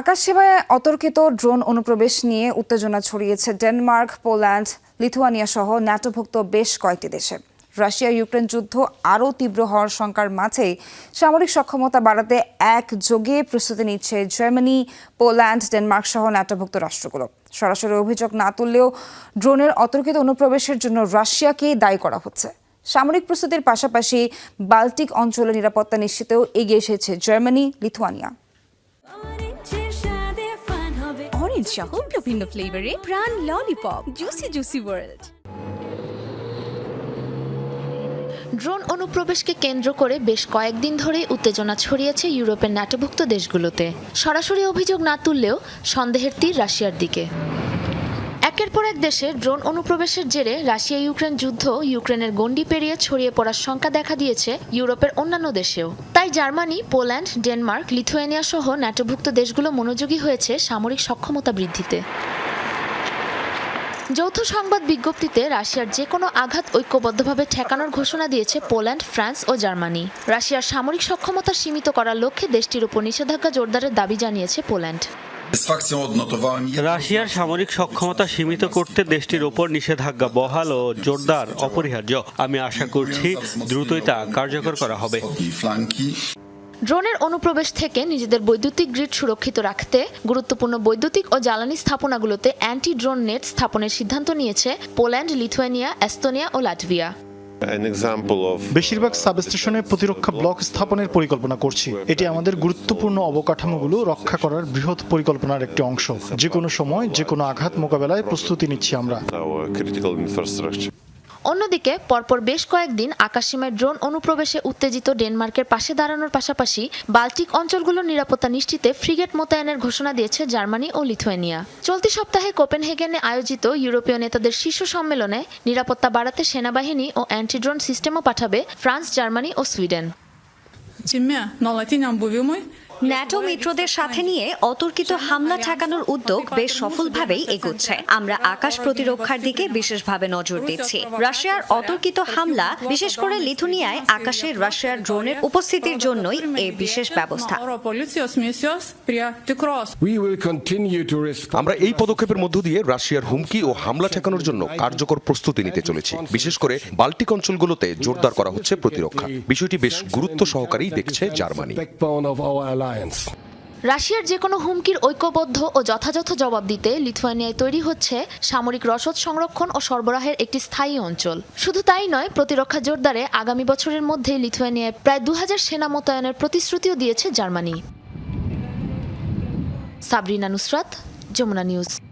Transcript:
আকাশ সেবায় অতর্কিত ড্রোন অনুপ্রবেশ নিয়ে উত্তেজনা ছড়িয়েছে ডেনমার্ক, পোল্যান্ড, লিথুয়ানিয়া সহ ন্যাটোভুক্ত বেশ কয়েকটি দেশে। রাশিয়া ইউক্রেন যুদ্ধ আরও তীব্র হওয়ার শঙ্কার মাঝেই সামরিক সক্ষমতা বাড়াতে একযোগে প্রস্তুতি নিচ্ছে জার্মানি, পোল্যান্ড, ডেনমার্ক সহ ন্যাটোভুক্ত রাষ্ট্রগুলো। সরাসরি অভিযোগ না তুললেও ড্রোনের অতর্কিত অনুপ্রবেশের জন্য রাশিয়াকেই দায়ী করা হচ্ছে। সামরিক প্রস্তুতির পাশাপাশি বাল্টিক অঞ্চলের নিরাপত্তা নিশ্চিতেও এগিয়ে এসেছে জার্মানি, লিথুয়ানিয়া। অরেঞ্জ সহ বিভিন্ন ফ্লেভারে Pran lollipop juicy juicy world drone অনুপ্রবেশকে কেন্দ্র করে বেশ কয়েকদিন ধরেই উত্তেজনা ছড়িয়েছে ইউরোপের নাটভুক্ত দেশগুলোতে। সরাসরি অভিযোগ না তুললেও সন্দেহের তীর রাশিয়ার দিকে। একের পর এক দেশে ড্রোন অনুপ্রবেশের জেরে রাশিয়া ইউক্রেন যুদ্ধ ইউক্রেনের গণ্ডি পেরিয়ে ছড়িয়ে পড়ার শঙ্কা দেখা দিয়েছে ইউরোপের অন্যান্য দেশেও। তাই জার্মানি, পোল্যান্ড, ডেনমার্ক, লিথুয়ানিয়া সহ ন্যাটোভুক্ত দেশগুলো মনোযোগী হয়েছে সামরিক সক্ষমতা বৃদ্ধিতে। যৌথ সংবাদ বিজ্ঞপ্তিতে রাশিয়ার যে কোনো আঘাত ঐক্যবদ্ধভাবে ঠেকানোর ঘোষণা দিয়েছে পোল্যান্ড, ফ্রান্স ও জার্মানি। রাশিয়ার সামরিক সক্ষমতা সীমিত করার লক্ষ্যে দেশটির উপর নিষেধাজ্ঞা জোরদারের দাবি জানিয়েছে পোল্যান্ড। রাশিয়ার সামরিক সক্ষমতা সীমিত করতে দেশটির ওপর নিষেধাজ্ঞা বহাল ও জোরদার অপরিহার্য। আমি আশা করছি দ্রুতই তা কার্যকর করা হবে। ড্রোনের অনুপ্রবেশ থেকে নিজেদের বৈদ্যুতিক গ্রিড সুরক্ষিত রাখতে গুরুত্বপূর্ণ বৈদ্যুতিক ও জ্বালানি স্থাপনাগুলোতে অ্যান্টি ড্রোন নেট স্থাপনের সিদ্ধান্ত নিয়েছে পোল্যান্ড লিথুয়ানিয়া এস্তোনিয়া ও লাটভিয়া। বেশিরভাগ সাবস্টেশনে প্রতিরক্ষা ব্লক স্থাপনের পরিকল্পনা করছি। এটি আমাদের গুরুত্বপূর্ণ অবকাঠামোগুলো রক্ষা করার বৃহৎ পরিকল্পনার একটি অংশ। যে কোনো সময় যে কোনো আঘাত মোকাবেলায় প্রস্তুতি নিচ্ছি আমরা. অন্যদিকে পরপর বেশ কয়েকদিন আকাশসীমায় ড্রোন অনুপ্রবেশে উত্তেজিত ডেনমার্কের পাশে দাঁড়ানোর পাশাপাশি বাল্টিক অঞ্চলগুলোর নিরাপত্তা নিশ্চিতে ফ্রিগেট মোতায়েনের ঘোষণা দিয়েছে জার্মানি ও লিথুয়ানিয়া চলতি সপ্তাহে কোপেনহেগেনে আয়োজিত ইউরোপীয় নেতাদের শীর্ষ সম্মেলনে নিরাপত্তা বাড়াতে সেনাবাহিনী ও অ্যান্টি ড্রোন সিস্টেমও পাঠাবে ফ্রান্স জার্মানি ও সুইডেন Тіме nuolatiniam buvimui ন্যাটো মিত্রদের সাথে নিয়ে অতর্কিত হামলা ঠেকানোর উদ্যোগ বেশ সফলভাবেই এগোচ্ছে। আমরা আকাশ প্রতিরক্ষার দিকে বিশেষভাবে নজর দিচ্ছি। রাশিয়ার অতর্কিত হামলা বিশেষ করে লিথুনিয়ায় আকাশে রাশিয়ার ড্রোনের উপস্থিতির জন্যই এই বিশেষ ব্যবস্থা. আমরা এই পদক্ষেপের মধ্য দিয়ে রাশিয়ার হুমকি ও হামলা ঠেকানোর জন্য কার্যকর প্রস্তুতি নিতে চলেছি। বিশেষ করে বাল্টিক অঞ্চলগুলোতে জোরদার করা হচ্ছে প্রতিরক্ষা। বিষয়টি বেশ গুরুত্ব সহকারেই দেখছে জার্মানি। Alliance. রাশিয়ার যে কোনো হুমকির ঐক্যবদ্ধ ও যথাযথ জবাব দিতে লিথুয়ানিয়ায় তৈরি হচ্ছে সামরিক রসদ সংরক্ষণ ও সরবরাহের একটি স্থায়ী অঞ্চল। শুধু তাই নয়, প্রতিরক্ষা জোরদারে আগামী বছরের মধ্যেই লিথুয়ানিয়ায় প্রায় দু হাজার সেনা মোতায়েনের প্রতিশ্রুতিও দিয়েছে জার্মানি। সাবরিনা নুসরাত, যমুনা নিউজ।